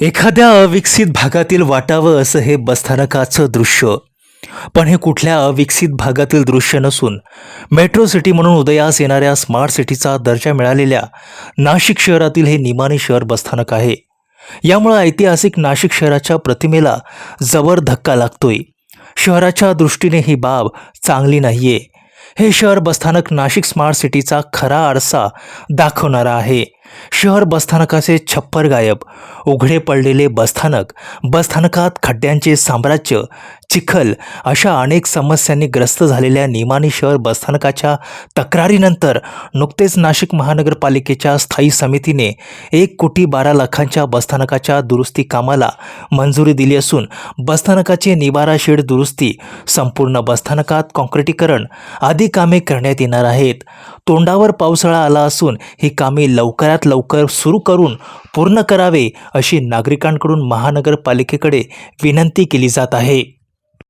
एखाद्या अविकसित भागातील वाटावं असं हे बसस्थानकाचं दृश्य. पण हे कुठल्या अविकसित भागातील दृश्य नसून मेट्रो सिटी म्हणून उदयास येणाऱ्या स्मार्ट सिटीचा दर्जा मिळालेल्या नाशिक शहरातील हे निमाने शहर बसस्थानक आहे. यामुळं ऐतिहासिक नाशिक शहराच्या प्रतिमेला जबर धक्का लागतोय. शहराच्या दृष्टीने ही बाब चांगली नाहीये. हे शहर बसस्थानक नाशिक स्मार्ट सिटीचा खरा आरसा दाखवणारा आहे. शहर बसस्थानकाचे छप्पर गायब. उघडे पडलेले बसस्थानक बसस्थानकात खड्ड्यांचे साम्राज्य चिखल अशा अनेक समस्यांनी ग्रस्त झालेल्या निमाणी शहर बसस्थानकाच्या तक्रारीनंतर नुकतेच नाशिक महानगरपालिकेच्या स्थायी समितीने एक कोटी बारा लाखांच्या बसस्थानकाच्या दुरुस्ती कामाला मंजुरी दिली असून बसस्थानकाचे निवारा शेड दुरुस्ती संपूर्ण बसस्थानकात काँक्रिटीकरण आदी कामे करण्यात येणार आहेत. तोंडावर पावसाळा आला असून ही कामे लवकरात लवकरात लवकर सुरू करून पूर्ण करावे अशी नागरिकांकडून महानगरपालिकेकडे विनंती केली जात आहे.